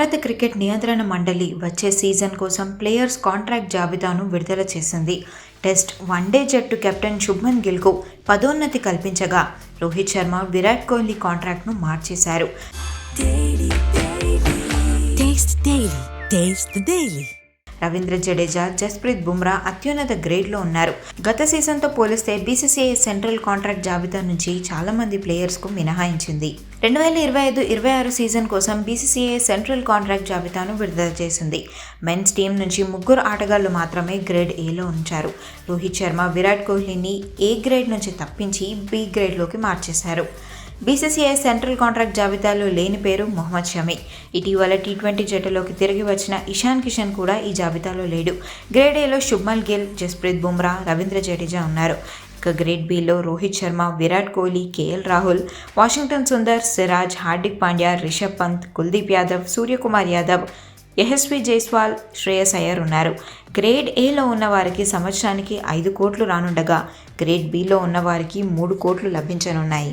భారత క్రికెట్ నియంత్రణ మండలి వచ్చే సీజన్ కోసం ప్లేయర్స్ కాంట్రాక్ట్ జాబితాను విడుదల చేసింది. టెస్ట్ వన్డే జట్టు కెప్టెన్ శుభ్మన్ గిల్కు పదోన్నతి కల్పించగా రోహిత్ శర్మ విరాట్ కోహ్లీ కాంట్రాక్ట్ను మార్చేశారు. రవీంద్ర జడేజా జస్ప్రీత్ బుమ్రా అత్యున్నత గ్రేడ్లో ఉన్నారు. గత సీజన్తో పోలిస్తే బీసీసీఐ సెంట్రల్ కాంట్రాక్ట్ జాబితా నుంచి చాలా మంది ప్లేయర్స్కు మినహాయించింది. రెండు వేల ఇరవై ఐదు ఇరవై ఆరు సీజన్ కోసం బీసీసీఐ సెంట్రల్ కాంట్రాక్ట్ జాబితాను విడుదల చేసింది. మెన్స్ టీం నుంచి ముగ్గురు ఆటగాళ్ళు మాత్రమే గ్రేడ్ ఏలో ఉంచారు. రోహిత్ శర్మ విరాట్ కోహ్లీని ఏ గ్రేడ్ నుంచి తప్పించి బి గ్రేడ్లోకి మార్చేశారు. బీసీసీఐ సెంట్రల్ కాంట్రాక్ట్ జాబితాలో లేని పేరు మొహమ్మద్ షమీ. ఇటీవల టీ ట్వంటీ జట్టులోకి తిరిగి వచ్చిన ఇషాన్ కిషన్ కూడా ఈ జాబితాలో లేడు. గ్రేడ్ ఏలో శుభ్మల్ గిల్ జస్ప్రీత్ బుమ్రా రవీంద్ర జడేజా ఉన్నారు. ఇక grade below Rohit Sharma Virat Kohli KL Rahul Washington Sundar Siraj Hardik Pandya Rishabh Pant Kuldeep Yadav Suryakumar Yadav Yashasvi Jaiswal Shreyas Iyer ఉన్నారు. గ్రేడ్ ఏలో ఉన్న వారికి సంవత్సరానికి ఐదు కోట్లు రానుండగా గ్రేడ్ బిలో ఉన్న వారికి మూడు కోట్లు లభించనున్నాయి.